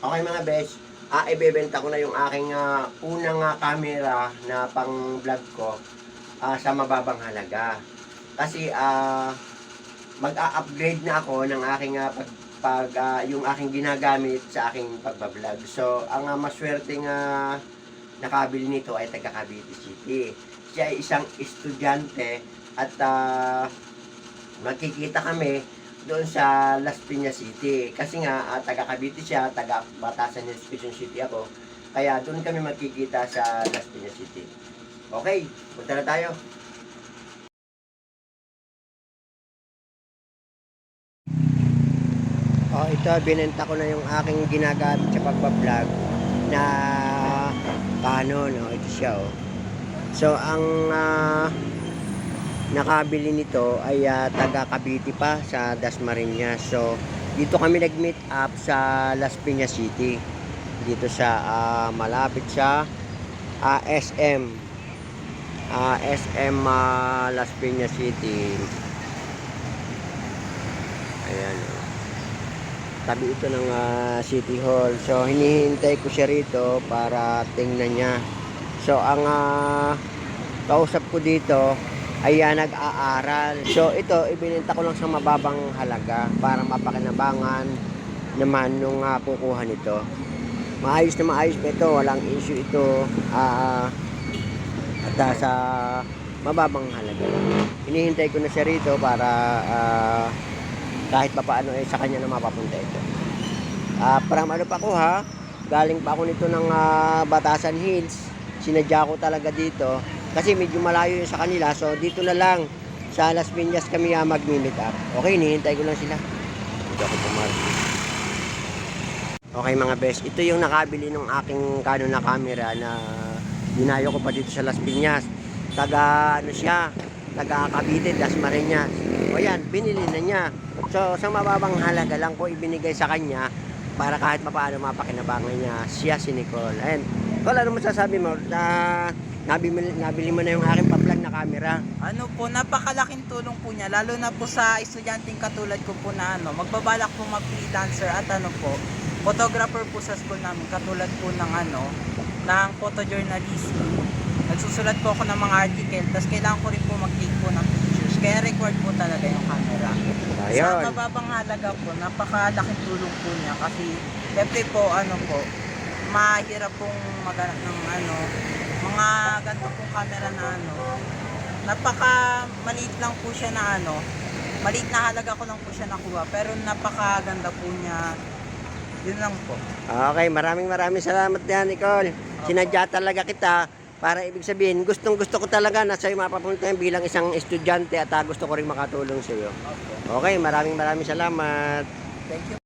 Okay mga besh, ah, ibebenta ko na yung aking ah, unang ah, camera na pang vlog ko ah, sa mababang halaga. Kasi ah, mag-a-upgrade na ako ng aking ah, pag, pag ah, yung aking ginagamit sa aking pagbablog. So, ang uh, maswerteng ah, nakabili nito ay taga Cavite City. Siya ay isang estudyante at ah, magkikita kami doon sa Las Piñas City. Kasi nga, ah, taga Cavite siya, taga Batasan Hills, Quezon City ako. Kaya doon kami magkikita sa Las Piñas City. Okay, punta na tayo. Oh, ito, binenta ko na yung aking ginagamit sa pagbablog na Canon, no? Ito siya, oh. So, ang ah, nakabili nito ay ah, taga Cavite pa sa Dasmariñas. So, dito kami nag-meet up sa Las Piñas City. Dito sa ah, malapit sa ah, SM. Ah, SM ah, Las Piñas City. Ayan. Tabi ito ng ah, City Hall. So, hinihintay ko siya rito para tingnan niya. So, ang ah, kausap ko dito ay nag-aaral. So, ito, ibinenta ko lang sa mababang halaga para mapakinabangan naman nung ah, kukuha nito. Maayos na maayos pa ito. Walang issue ito. Ah, at ah, sa mababang halaga lang. Hinihintay ko na siya rito para ah, kahit pa paano eh, sa kanya na mapapunta ito. Ah, parang ano pa ko ha, galing pa ako nito ng ah, Batasan Hills. Sinadya ko talaga dito kasi medyo malayo yun sa kanila. So dito na lang sa Las Piñas kami uh, mag-meet up. Okay, hinihintay ko lang sila. Dito ako pumarking. Okay mga best, ito yung nakabili ng aking Canon na camera na dinayo ko pa dito sa Las Piñas. Taga ano siya, taga Cavite, Dasmariñas. O yan, binili na niya. So sa mababang halaga lang ko ibinigay sa kanya para kahit papaano mapakinabangan niya siya si Nicole. And Nicole, ano masasabi mo? Na, nabili, nabili mo na yung aking pa-vlog na camera. Ano po, napakalaking tulong po niya, lalo na po sa estudyanteng katulad ko po na ano, magbabalak po mag-freelancer at ano po, photographer po sa school namin, katulad po ng ano, ng photojournalism. Nagsusulat po ako ng mga article, tapos kailangan ko rin po mag-take po ng pictures, kaya record po talaga yung camera. Sa Ayun. mababang halaga po, napakalaking tulong po niya kasi syempre po ano po, mahirap pong maghanap ng ano, mga ganito pong camera na ano, napaka maliit lang po siya na ano, maliit na halaga ko lang po siya nakuha, pero napakaganda po niya. Yun lang po. Okay, maraming maraming salamat yan, Nicole. Sinadya talaga kita para ibig sabihin, gustong gusto ko talaga na sa'yo mapapunta yan bilang isang estudyante at ah, gusto ko rin makatulong sa iyo. Okay, maraming maraming salamat. Thank you